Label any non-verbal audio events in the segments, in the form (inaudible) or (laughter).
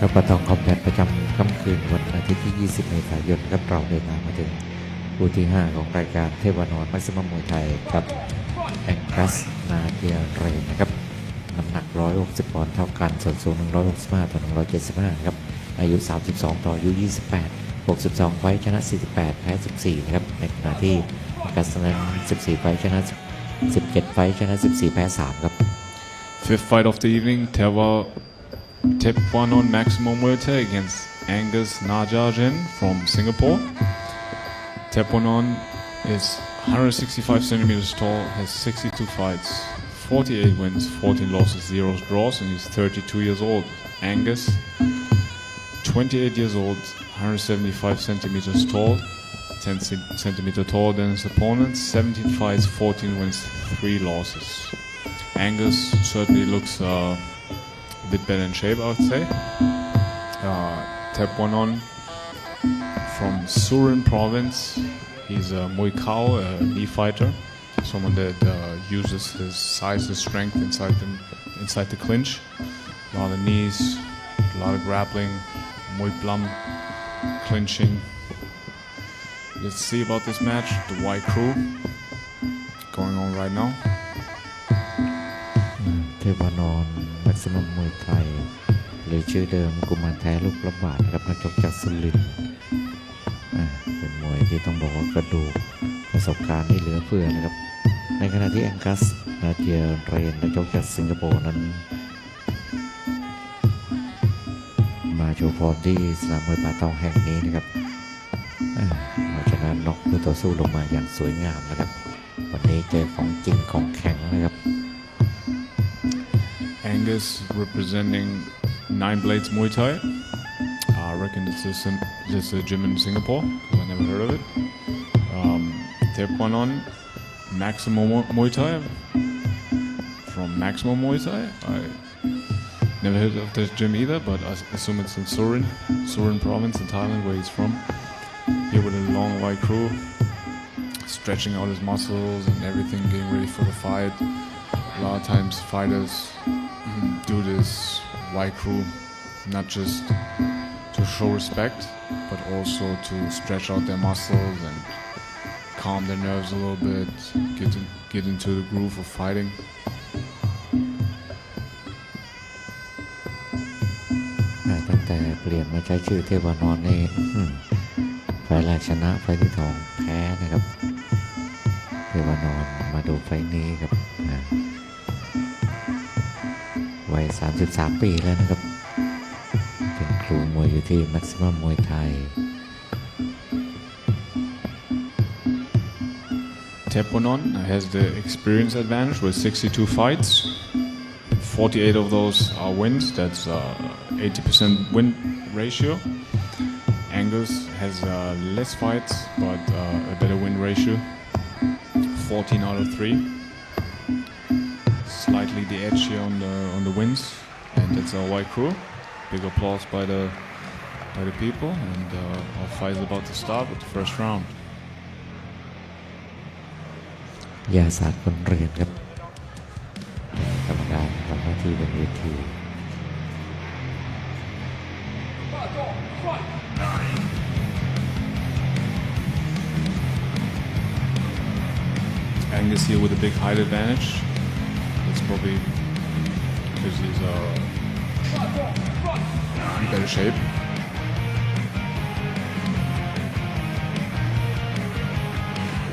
ครับประตองคอมแบทประจำค่ำคืนวันอาทิตย์ที่ 20 เมษายนครับเราเดินทางมาถึงคู่ที่ 5 ของรายการเทวานอนมัสมมวยไทยกับแองกัสนาเดียเรนนะครับน้ำหนัก 160 ปอนด์เท่ากัน ส่วนสูง 165 ต่อ 175 ครับ อายุ 32 ต่ออายุ 28 62 ไฟชนะ 48 แพ้ 14 นะครับ ในขณะที่แองกัสนั้น 14 ไฟชนะ 17 ไฟชนะ 14 แพ้ 3 ครับ Fifth fight of the evening, Teva Tepwanon Maximum Muay against Angus Najarjan from Singapore. Tepwanon is 165 centimeters tall, has 62 fights, 48 wins, 14 losses, 0 draws, and he's 32 years old. Angus, 28 years old, 175 centimeters tall, 10 cen- centimeter taller than his opponent, 17 fights, 14 wins, 3 losses. Angus certainly looks uh, a bit better in shape, I would say. Uh, Tep one on from Surin province. He's a Muay Khao, a knee fighter, someone that uh, uses his size and strength inside the inside the clinch. A lot of knees, a lot of grappling, Muay Plum, clinching. Let's see about this match. The White Crew going on right now. เท วานอนแม็กซิมัมวยไทย หรือชื่อเดิมกุมารแท้ลูกระบาดนะครับนักชกจากสุรินทร์เป็นมวยที่ต้องบอกว่ากระดูกประสบการณ์ที่เหลือเฟือนะครับ ในขณะที่แองกัสนาเจียเรนนักชกจากสิงคโปร์นั้นมาโชว์ฟอร์มที่สนามมวยป่าตองแห่งนี้นะครับอ่าเอาชนะน็อกผู้ต่อสู้ลงมาอย่างสวยงามนะครับ วันนี้เจอของจริงของแข็งนะครับ Angus representing Nine Blades Muay Thai. I reckon this is, in, this is a gym in Singapore. 'cause I never heard of it. Um, Taekwondo Maximum Muay Thai from Maximum Muay Thai. I never heard of this gym either, but I assume it's in Surin, Surin province in Thailand, where he's from. Here with a long white crew, stretching out his muscles and everything, getting ready for the fight. A lot of times fighters do this white crew not just to show respect, but also to stretch out their muscles and calm their nerves a little bit, get to, get into the groove of fighting. อ่าตั้งแต่เปลี่ยนมาใช้ชื่อเทวานอนนี่อื้อหือไฟล์แรกชนะไฟล์ที่สองแพ้นะครับ เทวานอนมาดูไฟล์นี้ครับอ่า วัย 33 ปีแล้วนะครับ เป็นครูมวยอยู่ที่มัซซิมัมมวยไทย Teponon has the experience advantage with 62 fights. 48 of those are wins. That's uh, 80% win ratio. Angus has uh, less fights but uh, a better win ratio. 14 out of 3 definitely the edge here on the on the wins, and it's our white crew. Big applause by the by the people, and uh, our fight is about to start with the first round. ยาสาคนเรียนครับกรรมการทำหน้าที่บนเวที Angus here with a big height advantage That's probably because he's uh, in better shape.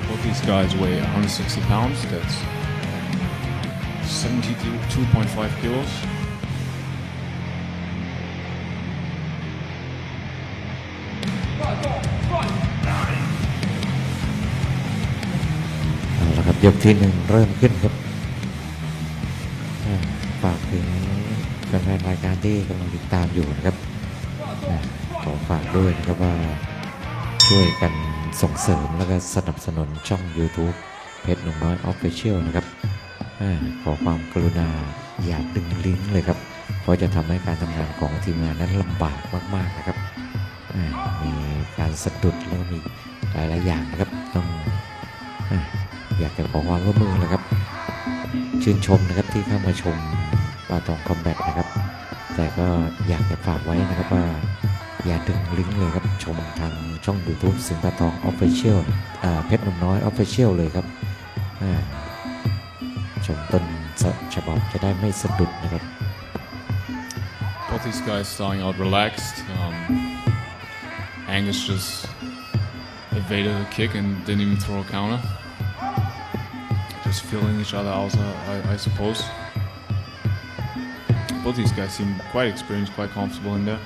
Both these guys weigh 160 pounds. That's 72.5 kilos. เอาละครับยกที่หนึ่งเริ่มขึ้นครับ ที่กำลังติดตามอยู่นะครับขอฝากด้วยนะครับว่าช่วยกันส่งเสริมแล้วก็สนับสนุนช่อง YouTube เพชรหนุ่มน้อยออฟฟิเชียลนะครับอขอความกรุณาอย่าดึงลิงก์เลยครับ เพราะจะทำให้การทำงานของทีมงานนั้นลำบากมาก ๆ นะครับ มีการสะดุดแล้วก็มีหลาย ๆ อย่างนะครับ ต้องออยากจะขอความร่วมมือนะครับ ชื่นชมนะครับที่เข้ามาชมปาตองคอมแบทนะครับ แต่ก็อยากจะฝากไว้นะครับว่า อย่าดึงลิงก์เลยครับ ชมทางช่อง YouTube สิงตาทองออฟฟิเชียลเพชรนุ่มน้อยออฟฟิเชียลเลยครับชมต้นฉบับจะได้ไม่สะดุดนะครับ Both these guys starting out relaxed. Um, Angus just evaded a kick and didn't even throw a counter. Just feeling each other out, I, I suppose. Both these guys seem quite experienced, quite comfortable in there.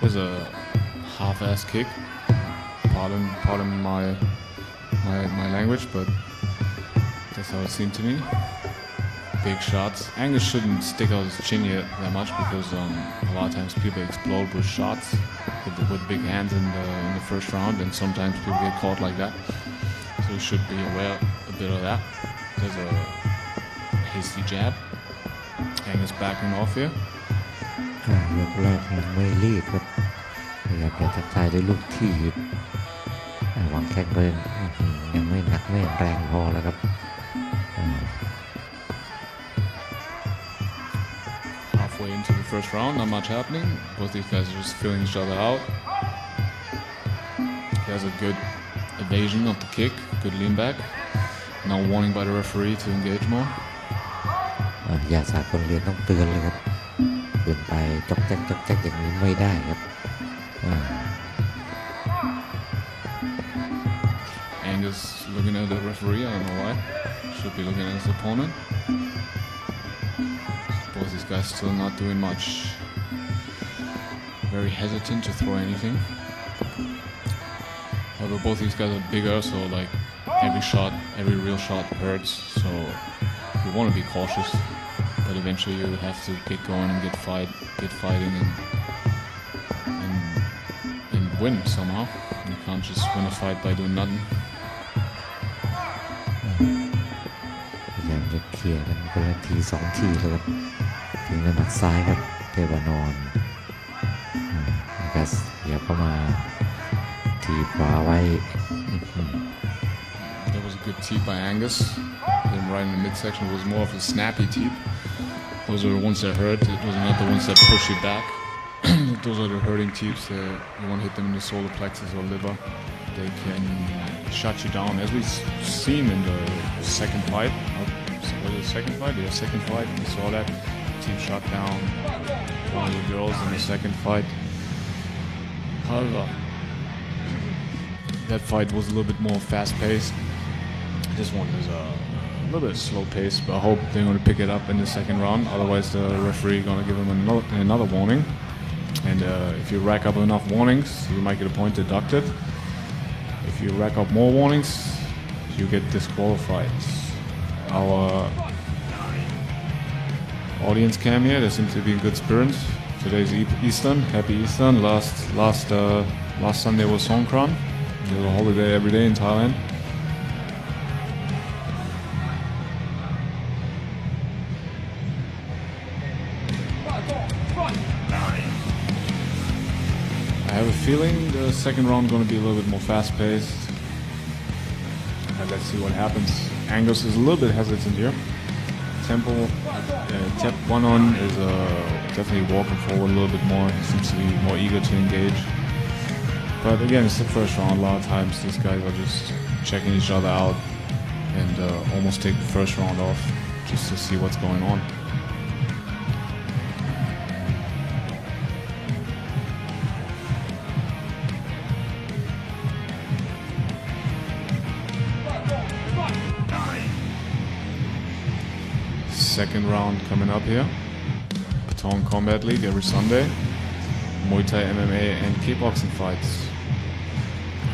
There's a half-ass kick. Pardon, pardon my, my my language, but that's how it seemed to me big shots. Angus shouldn't stick out his chin yet that much because um, a lot of times people explode with shots with, with big hands in the, in the first round, and sometimes people get caught like that. So he should be aware a bit of that. There's a hasty jab. Angus backing off here. อ่ายกแรกยังไม่รีบครับพยายามจะทักทายด้วยลูกทีบอ่าวางแข้งเบิงอื้อหือยังไม่หนักไม่แรงพอแล้วครับอ่า Halfway into the first round, not much happening. Both these guys are just feeling each other out. He has a good evasion of the kick, good lean back. No warning by the referee to engage more. อย่าสากลเรียนต้องเตือนเลยครับเกินไปจอกแจ๊กจอกแจ๊กอย่างนี้ไม่ได้ครับอ่า Angus looking at the referee, I don't know why. Should be looking at his opponent. Both these guys still not doing much. Very hesitant to throw anything. However, both these guys are bigger, so like every shot, every real shot hurts. So you want to be cautious, but eventually you have to get going and get fight, get fighting, and and, and win somehow. You can't just win a fight by doing nothing. พยายามจะเคลียร์กันคนละทีสองทีเลยครับถึงในหมัดซ้ายครับเทวานอนอ่านะครับเดี๋ยวเข้ามาทีบขวาไว้ good teep by Angus. Him right in the midsection. Was more of a snappy teep. Those are the ones that hurt. Those are not the ones that push you back. (clears throat) Those are the hurting teeps. Uh, you want to hit them in the solar plexus or liver. They can shut you down, as we've seen in the second fight. Was it the second fight? Yeah, second fight. We saw that. Team shut down one of the girls in the second fight. However, that fight was a little bit more fast-paced. This one is uh, a little bit slow paced, but I hope they're going to pick it up in the second round. Otherwise, the referee going to give them another, another warning. And uh, if you rack up enough warnings, you might get a point deducted. If you rack up more warnings, you get disqualified. Our audience cam here, they seem to be in good spirits. Today's Eastern, happy Eastern. Last last uh, last Sunday was Songkran. There's a holiday every day in Thailand. Feeling the second round going to be a little bit more fast-paced. And let's see what happens. Angus is a little bit hesitant here. Temple, uh, Tep one on is uh, definitely walking forward a little bit more. He seems to be more eager to engage. But again, it's the first round. A lot of times these guys are just checking each other out and uh, almost take the first round off just to see what's going on. Second round coming up here. Patong Combat League every Sunday. Muay Thai MMA and kickboxing fights.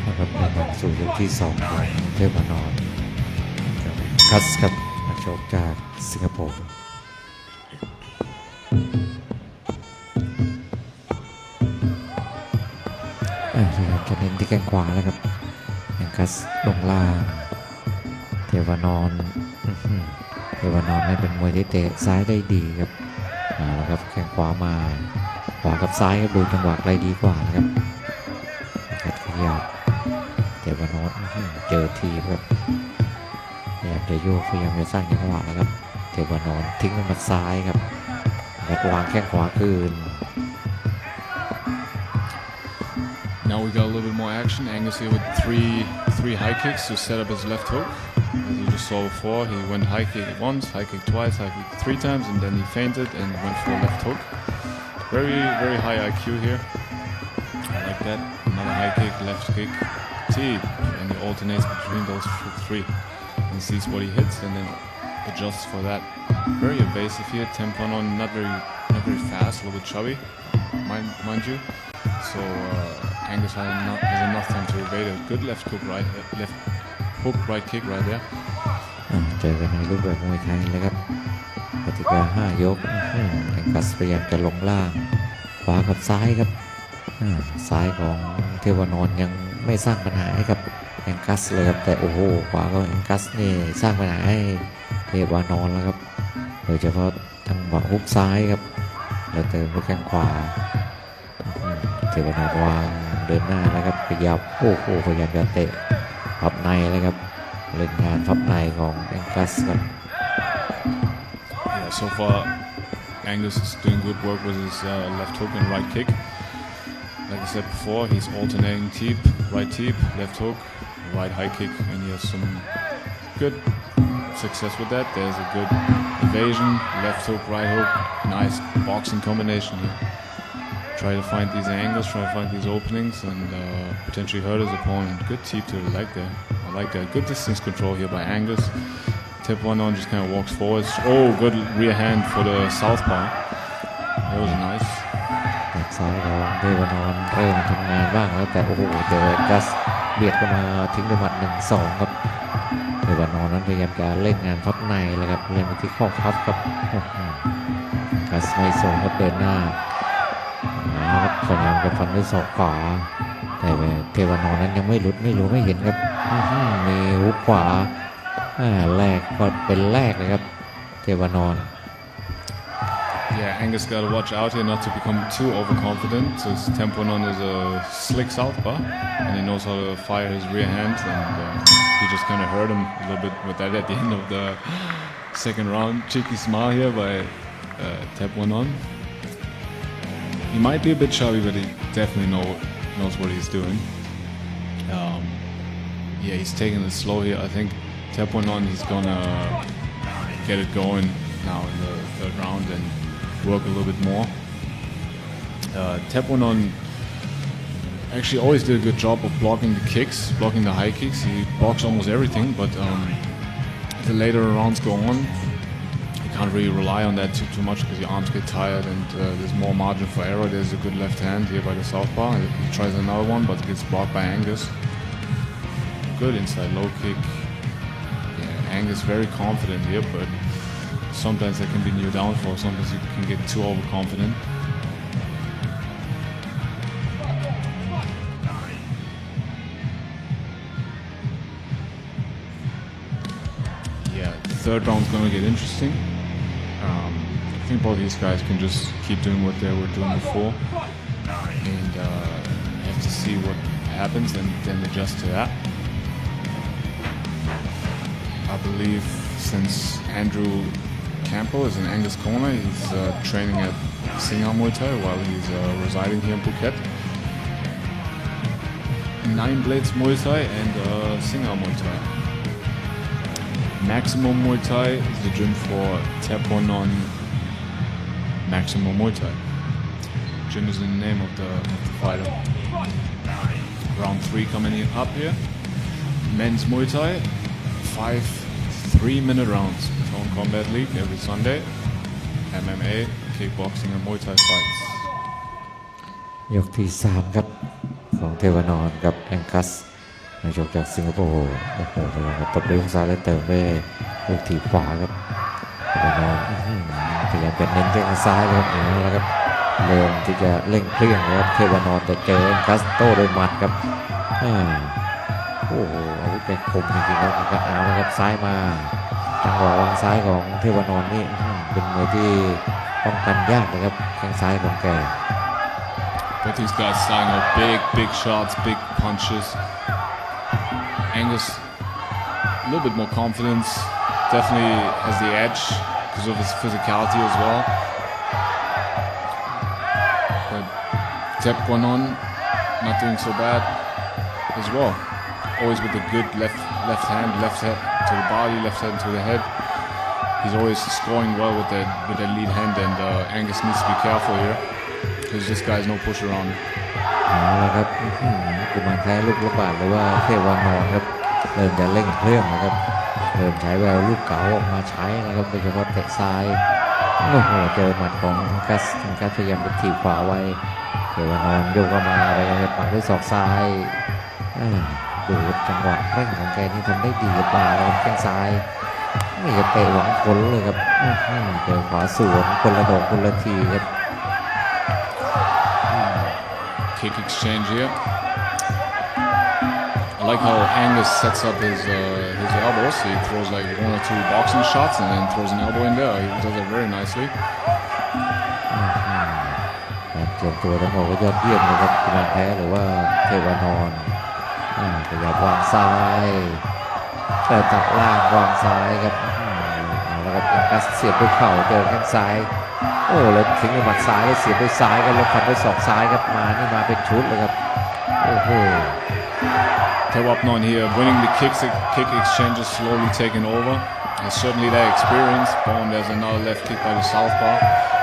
นะครับในหมัดสู่ยกที่สองของเทวานอนคัสครับนักชกจากสิงคโปร์อ่าพยายามจะเน้นที่แข้งขวาแล้วครับยังคัสลงล่าง เทวานอน เอวานอนนี่เป็นมวยที่เตะซ้ายได้ดีครับเอาละครับแข้งขวามาขวากับซ้ายครับดูจังหวะไกลดีกว่านะครับกัดขยับเอวานอนเจอทีครับพยายามจะโยกพยายามจะสร้างจังหวะนะครับเทวานอนทิ้งมันมาซ้ายครับแล้ววางแข้งขวาคืน Now we got a little bit more action. Angus here with three three high kicks to set up his left hook. As you just saw before, he went high kick once, high kick twice, high kick three times, and then he fainted and went for a left hook. Very very high IQ here. I like that. Another high kick, left kick, T, and he alternates between those three and sees what he hits and then adjusts for that. Very evasive here. Tempo on not very not very fast, a little bit chubby, mind mind you. So uh, Angus has enough, has enough time to evade a good left hook right uh, left hook right kick right there. อ่าเจอกันในรูปแบบมวยไทยเลยครับกติกา5ยกอื้อหือแองกัสพยายามจะลงล่าง ขวากับซ้ายครับซ้ายของเทวานนท์ยังไม่สร้างปัญหาให้กับแองกัสเลยครับแต่โอ้โหขวาของแองกัสนี่สร้างปัญหาให้เทวานนท์แล้วครับโดยเฉพาะทางหวะฮุกซ้ายครับแล้วเติมด้วยแข้งขวาเทวานนท์วางเดินหน้าแล้วครับขยับโอ้โหพยายามจะเตะ พับในเลยครับ เล่นงานพับในของแองกัสครับ Yeah, so far Angus is doing good work with his uh, left hook and right kick. Like I said before, he's alternating teep, right teep, left hook, right high kick, and he has some good success with that. There's a good evasion, left hook, right hook, nice boxing combination here. Try to find these angles, try to find these openings, and uh, potentially hurt his opponent. Good teep to the leg there. I like that. Good distance control here by Angus. Tip one on, just kind of walks forwards. Oh, good rear hand for the southpaw. That was nice. หมัดซ้ายของเทวานอนเริ่มทำงานบ้างแล้วแต่โอ้โหเจอกัสเบียดเข้ามาทิ้งด้วยหมัดหนึ่งสองครับเทวานอนนั้นพยายามจะเล่นงานพับในเลยครับเล่นไปที่ข้อพับครับโอ้โหกัสไม่ส่งครับเดินหน้า นะครับพยายามจะฟันด้วยศอกขวา แต่เทวานอนนั้นยังไม่หลุดไม่รู้ไม่เห็นครับมีฮุกขวาอ่าแรกก็เป็นแรกเลยครับเทวานอน Yeah, Angus got to watch out here not to become too overconfident. So his Temponon is a slick southpaw, and he knows how to fire his rear hand, and uh, he just kind of hurt him a little bit with that at the end of the second round. Cheeky smile here by uh, Temponon. He might be a bit chubby, but he definitely know, knows what he's doing. Um, yeah, he's taking it slow here. I think Temponon, he's gonna get it going now in the third round and work a little bit more. Uh, Teponon actually always did a good job of blocking the kicks, blocking the high kicks. He blocks almost everything, but um, the later rounds go on, can't really rely on that too, too much because your arms get tired and uh, there's more margin for error. There's a good left hand here by the southpaw. He he tries another one, but gets blocked by Angus. Good inside low kick. Yeah, Angus very confident here, but sometimes that can be new downfall. Sometimes you can get too overconfident. Third round's going to get interesting. I think both these guys can just keep doing what they were doing before, and uh, have to see what happens and then adjust to that. I believe since Andrew Campbell is in Angus Corner, he's uh, training at Singham Muay Thai while he's uh, residing here in Phuket. Nine Blades Muay Thai and uh, Singham Muay Thai. Maximum Muay Thai is the gym for Teponon Maximum Muay Thai. Gym is the name of the, of the fighter. Round three coming in up here. Men's Muay Thai, five three-minute rounds. Tone Combat League every Sunday. MMA, kickboxing, and Muay Thai fights. ยกที่ 3 ครับ ของเทวานอนกับแองกัสนักชกจากสิงคโปร์โอ้โหพยายามจะตบด้วยฮุกซ้ายและเติมด้วยลูกถีบขวาครับเทวานอนอื้อหือ พยายามจะเน้นแข้งซ้ายเลยครับเอาแล้วครับเริ่มที่จะเร่งเครื่องนะครับเทวานอนแต่เจอคัสโต้ด้วยหมัดครับอ่าโอ้โหอาวุธแกคมจริงๆครับก็เอาล้วครับซ้ายมาจังหวะวางซ้ายของเทวานอนนี่เป็นมวยที่ป้องกันยากเลยครับแข้งซ้ายของแก Both these guys starting out big, big shots, big punches. Angus, a little bit more confidence. Definitely has the edge because of his physicality as well. But Tep Guanon, not doing so bad as well. Always with a good left left hand, left head to the body, left hand to the head. He's always scoring well with that with that lead hand, and uh, Angus needs to be careful here because this guy's no push around. เอาละครับอื้อหือกุมารแท้ลูกระบาดหรือว่าเทวานอนครับเริ่มจะเร่งเครื่องนะครับ เริ่มใช้แววลูกเก๋าออกมาใช้นะครับโดยเฉพาะเตะซ้ายโอ้โหเจอหมัดของกัสกัสพยายามจะถีบขวาไว้เทวานอนโยกเข้ามาไปเลยปักด้วยศอกซ้ายดูจังหวะเร่งของแกนี่ทำได้ดีกับมาแล้วครับแข้งซ้ายนี่จะเตะหวังผลเลยครับเจอขวาสวนคนละดอกคนละทีครับ Kick exchange here. I like how Angus sets up his uh, his elbows. He throws like one or two boxing shots and then throws an elbow in there. He does it very nicely. การเตรียมตัวต้องบอกว่ายอดเยี่ยมเลยครับกุมารแพ้หรือว่าเทวานอนพยายามวางซ้ายแต่ตัดล่างวางซ้ายครับเอาแล้วครับยังกัสเสียบด้วยเข่าเจอแข้งซ้าย โอ้แล้วทิ้งด้วยหมัดซ้ายแล้วเสียบด้วยซ้ายกันแล้วฟันด้วยศอกซ้ายครับมานี่มาเป็นชุดเลยครับโอ้โห Tewapnon here winning the kicks, kick exchanges slowly taking over. And certainly that experience. Boom, there's another left kick by the southpaw.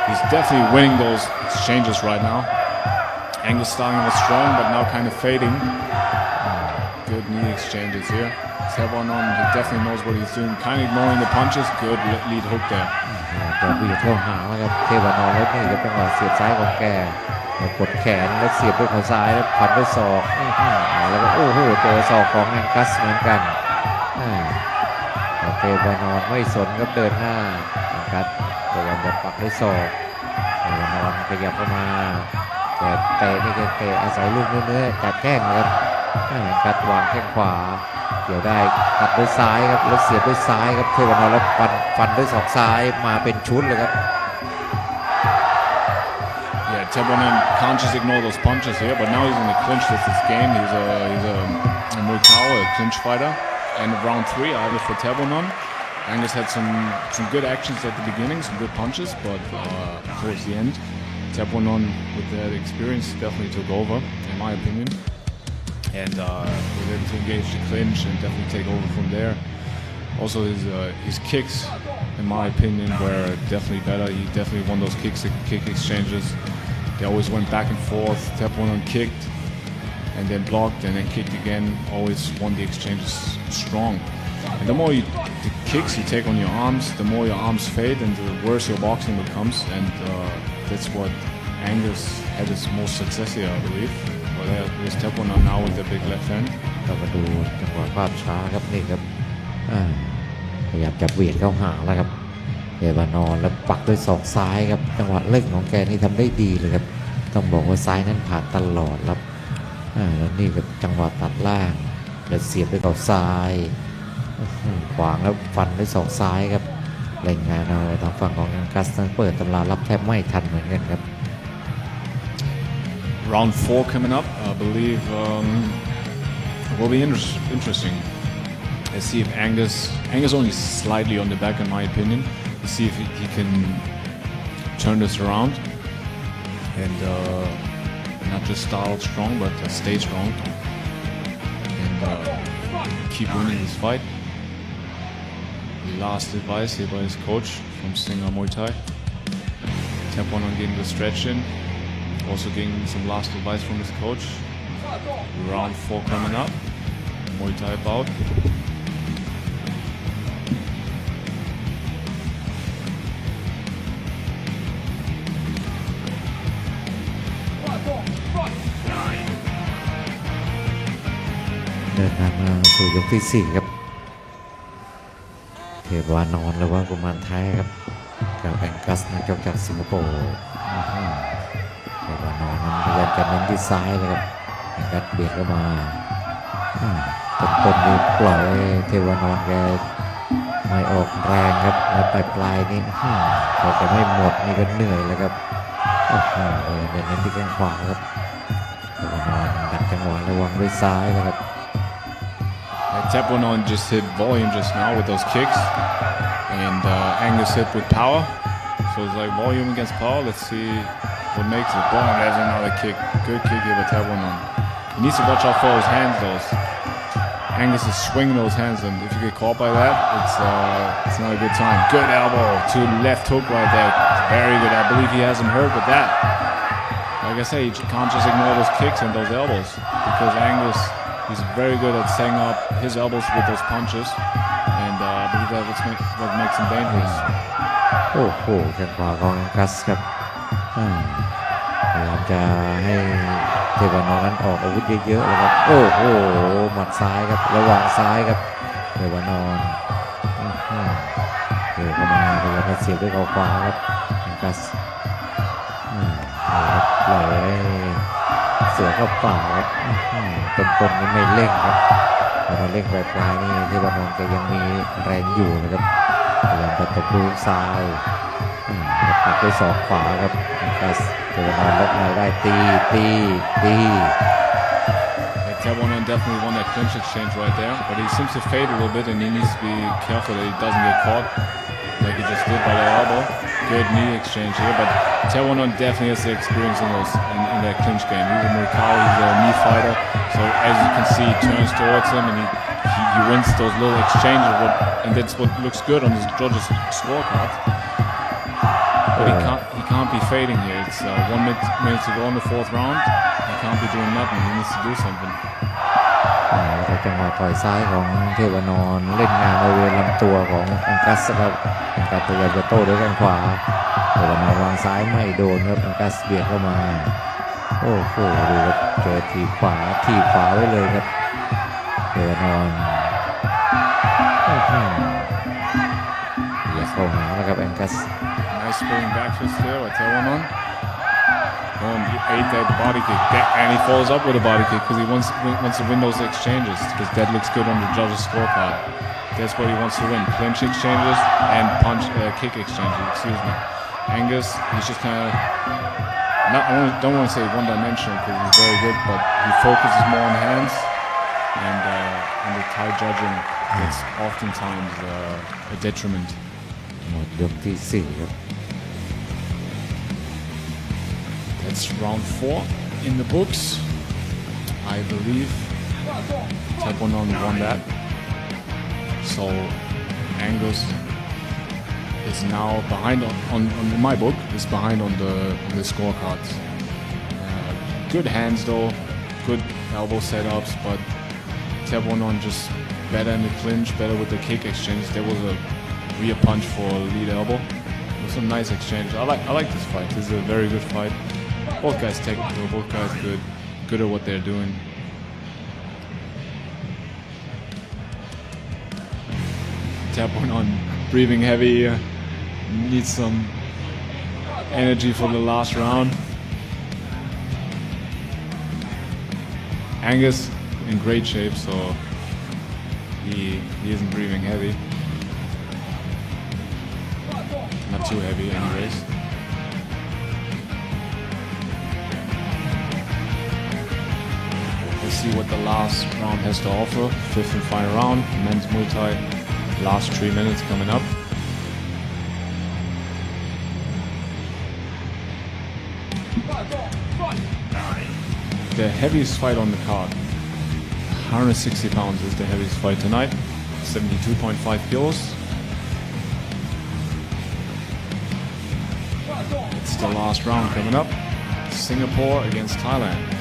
He's definitely winning those exchanges right now. Angus starting was strong, but now kind of fading. Good knee exchanges here. Tewapnon, he definitely knows what he's doing. Kind of ignoring the punches. Good le- lead hook there. จะเบียดเข้าหาแล้วครับเทวานอนแล้วนี่ครับจังหวะเสียบซ้ายของแกแล้ว กดแขนแล้วเสียบด้วยเขาซ้ายแล้วพันด้วยศอกแล้วก็โอ้โหเจอศอกของแองกัสเหมือนกันอ่าแต่เทวานอนไม่สนครับเดินหน้าแองกัสพยายามจะปักด้วยศอกเทวานอนขยับเข้ามาแต่เตะนี่ก็เตะอาศัยลูกเนื้อจัดแกล้งครับแองกัสวางแข้งขวาเกี่ยวได้ตัดด้วยซ้ายครับแล้วเสียบด้วยซ้ายครับเทวานอนแล้วฟันฟันด้วยศอกซ้ายมาเป็นชุดเลยครับ Tebonon can't just ignore those punches here, but now he's in the clinch with his game. He's a he's a, a Muay Thai, a clinch fighter. Of round three, either for Tebonon. Angus had some some good actions at the beginning, some good punches, but uh, towards the end, Tebonon with that experience definitely took over, in my opinion, and uh, was able to engage the clinch and definitely take over from there. Also, his uh, his kicks, in my opinion, were definitely better. He definitely won those kicks, kick exchanges. They always went back and forth. Teflon kicked, and then blocked, and then kicked again. Always won the exchanges strong. And the more you, the kicks you take on your arms, the more your arms fade, and the worse your boxing becomes. And uh, that's what Angus had his most success here, I believe. But uh, with Teflon now with the big left hand. เรามาดูจังหวะภาพช้าครับนี่ครับอ่าพยายามจะเบียดเข้าหาแล้วครับ เดวานอนแล้วปักด้วยศอกซ้ายครับจังหวะเล่งของแกนี่ทำได้ดีเลยครับต้องบอกว่าซ้ายนั้นผ่านตลอดครับแล้วนี่กับจังหวะตัดล่างแล้วเสียบด้วยเข่าซ้ายขวางแล้วฟันด้วยศอกซ้ายครับเล่งงานเอาทางฝั่งของอังกัสนั้นเปิดตำรารับแทบไม่ทันเหมือนกันครับ round four coming up. I believe um, will be inter- interesting. Let's see if Angus Angus only slightly on the back, in my opinion. See if he, can turn this around and uh, not just start strong, but uh, stay strong and uh, keep winning this fight. Last advice here by his coach from Singer Muay Thai. Tap on getting the stretch in. Also getting some last advice from his coach. Round four coming up. Muay Thai bout. ยกที่สี่ครับ เทวานอนหรือว่ากุมารไทยครับกับแองกัสนักชกจากสิงคโปร์อื้อหือเทวานอนนั้นพยายามจะเน้นที่ซ้ายเลยครับแองกัสเบียดเข้ามาอืมต้นๆนี่ปล่อยให้เทวานอนแกไม่ออกแรงครับแล้วปลายปลายๆนี่อื้อหือพอแกไม่หมดนี่ก็เหนื่อยแล้วครับโอ้โหเออเน้นที่แข้งขวาครับเทวานอนดักจังหวะระวังด้วยซ้ายนะครับ And Teponon just hit volume just now with those kicks. And uh, Angus hit with power. So it's like volume against power. Let's see what makes it. Boom, there's another kick. Good kick here by Teponon. He needs to watch out for those hands, though. Angus is swinging those hands, and if you get caught by that, it's uh, it's not a good time. Good elbow to left hook right there. Very good. I believe he has him hurt with that. Like I say, you can't just ignore those kicks and those elbows because Angus, he's very good at setting up his elbows with those punches, and uh, I believe that's what's make, what makes him dangerous. โอ้โหแข้งขวาของกัสครับอ่าพยายามจะให้เทวานอนนั้นออกอาวุธเยอะๆเลยครับ โอ้โห หมัดซ้ายครับ ระหว่างซ้ายครับ เทวานอนอื้อหือเดินเข้ามาพยายามจะเสียบด้วยเขาขวาครับกัสอืมนี่ครับปล่อยให้เ สือเข้าป่าครับอื้อหือต้นๆนี้ไม่เร่งครับพอมาเร่งปลายๆนี่เทวานอนแกยังมีแรงอยู่นะครับพยายามจะตบลูกซ้ายอืมแล้วปักด้วยศอกขวาครับกัสเทวานอนล็อกในได้ตีตีตี Yeah, Taiwan definitely won that clinch exchange right there, but he seems to fade a little bit, and he needs to be careful that he doesn't get caught like he just did by the elbow. Good knee exchange here, but Taiwan definitely has the experience in those in, in that clinch game. He's a Murakawa, he's a knee fighter, so as you can see, he turns towards him and he, he, he wins those little exchanges, what, and that's what looks good on his judges' scorecard. But he can't he can't be fading here. It's uh, one minute, minute to go in the fourth round. He can't be doing nothing. He needs to do something. แล้วก็จังหวะต่อยซ้ายของเทวนอนเล่นงานบริเวณลำตัวของอังกัสครับอังกัสพยายามจะโต้ด้วยแข้งขวาเทวนอนวางซ้ายไม่โดนครับอังกัสเบียดเข้ามา โอ้โหดูครับเจอทีขวาทีขวาไว้เลยครับเทวนอนอย่าเข้าหานะครับแองกัส Nice spinning back fist there by Tewanon. Boom, he ate that body kick. That- and he follows up with a body kick because he wants, wants to win those exchanges because that looks good on the judges' scorecard. That's what he wants to win. Clinch exchanges and punch uh, kick exchanges, excuse me. Angus, he's just kind of, not, I don't- don't want to say one-dimensional because he's very good, but he focuses more on hands and, uh, and the Thai judging is oftentimes uh, a detriment. หมดยกที่สี่ครับ That's round four in the books. I believe Tabonon won that. So Angus is now behind on, on, on my book is behind on the on the scorecards. Uh, good hands though, good elbow setups, but Tabonon just better in the clinch, better with the kick exchange. There was a rear punch for lead elbow. It was some nice exchange. I like I like this fight. This is a very good fight. Both guys technical, both guys good, good at what they're doing. Tap on, breathing heavy. Uh, needs some energy for the last round. Angus in great shape, so he he isn't breathing heavy. Not too heavy, anyways. See what the last round has to offer. Fifth and final round, men's Muay Thai. Last three minutes coming up. The heaviest fight on the card. 160 pounds is the heaviest fight tonight. 72.5 kilos. It's the last round coming up. Singapore against Thailand.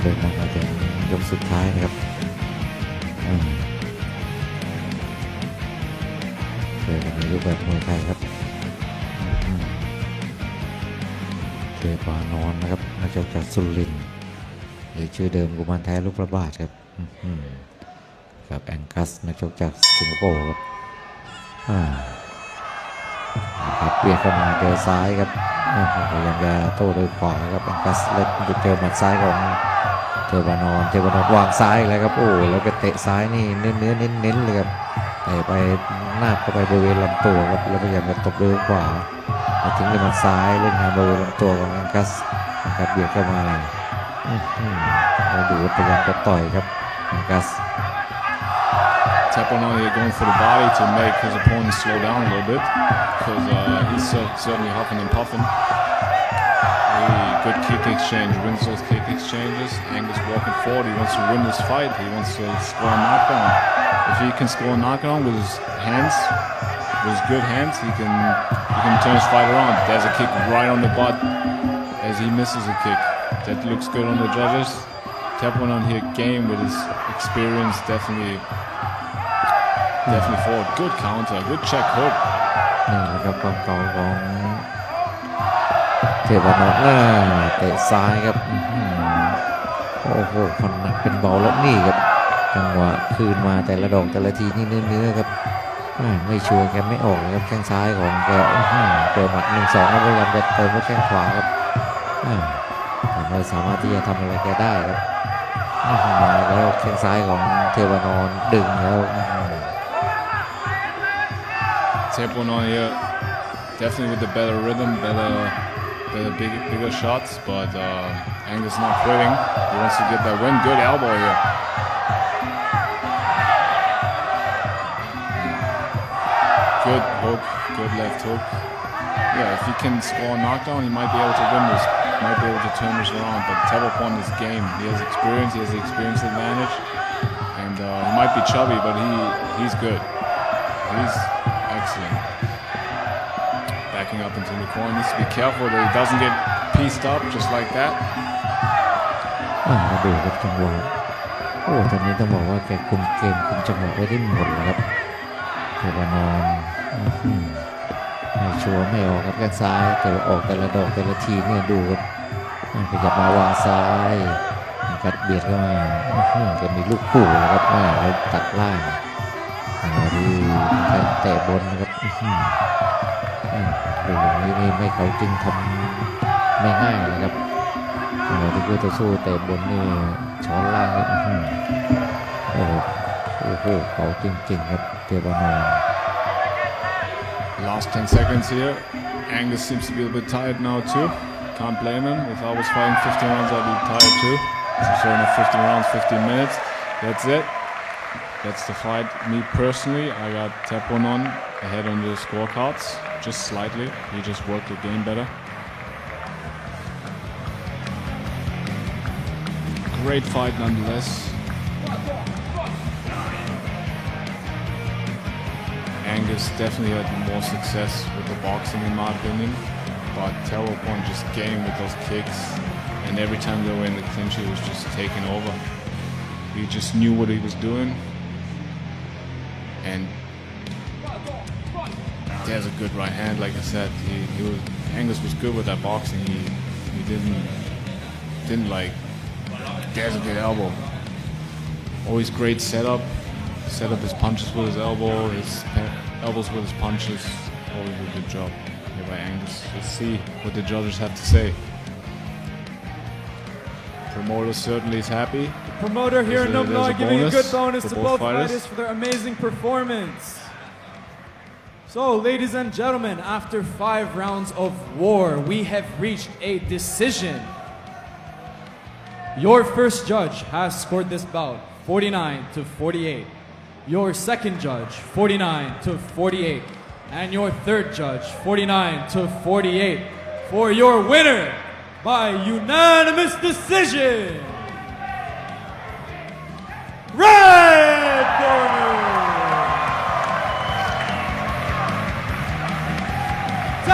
เดินทางมาถึงยกสุดท้ายนะครับอืมเจอกันในรูปแบบมวยไทยครับเจอปานอนนะครับนักชกจากสุรินทร์หรือชื่อเดิมกุมารแท้ลูกประบาทครับกับแองกัสนักชกจากสิงคโปร์ครับนะครับเปลี่ยนเข้ามาเจอซ้ายครับพยายามจะโต้ด้วยขวาครับแองกัสเล่นเจอหมัดซ้ายของ เทวานอนเทวานอนวางซ้ายอีกแล้วครับโอ้แล้วก็เตะซ้ายนี่เนื้อเนื้อเน้นเน้นเลยครับเตะไปหน้าเข้าไปบริเวณลำตัวครับแล้วพยายามจะตบด้วยขวามาถึงด้วยมัดซ้ายเล่นงานบริเวณลำตัวของอังกัสอังกัสเบียดเข้ามาอื้อหือแล้วดูพยายามจะต่อยครับอังกัส Taponani going for the body to make his opponent slow down a little bit because uh, he's cer- certainly huffing and puffing. Really good kick exchange, wins those kick exchanges. Angus walking forward, he wants to win this fight. He wants to score a knockdown. If he can score a knockdown with his hands, with his good hands, he can he can turn his fight around. There's a kick right on the butt as he misses a kick. That looks good on the judges. Teponon here game with his experience definitely definitely forward. Good counter, good check hook. นี่แหละครับความเก่าของ เทวานนท์อ่าเตะซ้ายครับโอ้โหคนหนักเป็นเบาแล้วนี่ครับจังหวะคืนมาแต่ละดอกแต่ละทีนี่เนื้อๆครับไม่ชัวร์แกไม่ออกเลยครับแข้งซ้ายของแกอื้อหือเจอหมัดหนึ่งสองแล้วพยายามจะเติมด้วยแข้งขวาครับแต่ไม่สามารถที่จะทำอะไรแกได้ครับมาแล้วแข้งซ้ายของเทวานนดึงแล้วอื้อน yeah definitely with the better rhythm, better, better big, bigger shots. But uh, Angus not quitting. He wants to get that win. Good elbow here. Good hook, good left hook. Yeah, if he can score a knockdown, he might be able to win this. Might be able to turn this around. But Tevopon is game. He has experience. He has the experience advantage. And uh, he might be chubby, but he he's good. He's excellent. Backing up into the corner. Needs to be careful that he doesn't get pieced up just like that. อ่าดูครับจังหวะโอ้ตอนนี้ต้องบอกว่าแกคุมเกมคุมจังหวะไว้ได้หมดเลยครับเทวานอนไม่ชัวร์ไม่ออกครับแข้งซ้ายแต่ออกแต่ละดอกแต่ละทีเนี่ยดูครับขยับมาวางซ้ายกัดเบียดเข้ามาแกมีลูกคู่นะครับอ่าแล้วตัดล่างมาดูเตะบนนะครับ อื้อหืออ่าดูอย่างนี้นี่ไม่เขาจริงทำไม่ง่ายเลยครับ โอ้โหที่คู่ต่อสู้เตะบนนี่ช้อนล่างครับอื้อหือโอ้โหโอ้โหเขาจริงๆครับเทวานอน Last 10 seconds here. Angus seems to be a bit tired now too. Can't blame him. If I was fighting 15 rounds, I'd be tired too. So showing up 15 rounds, 15 minutes. That's it. That's the fight. Me personally, I got Teponon ahead on the scorecards, just slightly. He just worked the game better. Great fight nonetheless. Angus definitely had more success with the boxing in my opinion, but Teropon just game with those kicks, and every time they were in the clinch, he was just taking over. He just knew what he was doing, and he has a good right hand. Like I said, he, he was Angus was good with that boxing. He he didn't didn't like. He has a good elbow. Always great setup. Set up his punches with his elbow, his elbows with his punches. Always a good job here by Angus. Let's see what the judges have to say. Promoter certainly is happy. Promoter here in There's there's a giving a good bonus to both both fighters. fighters for their amazing performance. So, ladies and gentlemen, after five rounds of war, we have reached a decision. Your first judge has scored this bout 49 to 48. Your second judge 49 to 48. And your third judge 49 to 48. For your winner by unanimous decision. Red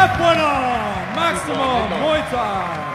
Step one on maximum Muay Thai.